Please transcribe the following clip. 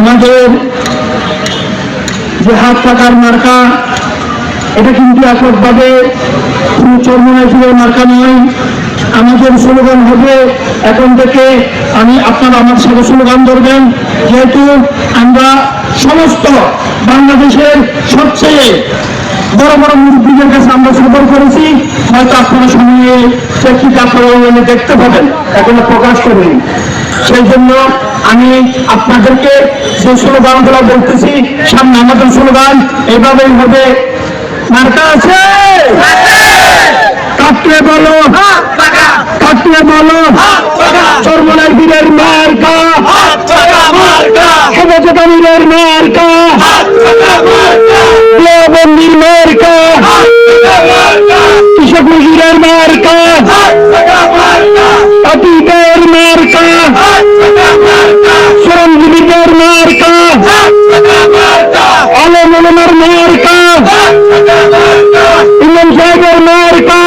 আমাদের যে হাত পাকার মার্কা, এটা কিন্তু এককভাবে কোনো মার্কা নয়। আমাদের স্লোগান হবে, এখন থেকে আমি আপনারা আমার সাথে স্লোগান ধরবেন, যেহেতু আমরা সমস্ত বাংলাদেশের সবচেয়ে বড় বড় মুরব্বীদের কাছে আমরা সফর করেছি। হয়তো আপনারা সময়ে সে কি কাপড় দেখতে পাবেন এখনও প্রকাশ করেনি। সেই জন্য আমি আপনাদেরকে যে স্লোগানগুলো বলতেছি সামনে আমাদের স্লোগান এভাবেই হবে। মার্কা আছে? কাটলে বলো কাটলে বলো চর্মনার বীরের মার্কা সবচেতনীর মার্কা বন্দির মার্কা কৃষক মজুরের মার্কা। অতীতের মার্কা। শ্রমজীবীদের মার্কা। আলমের মার্কা। ইমাম সাহেবের মার্কা।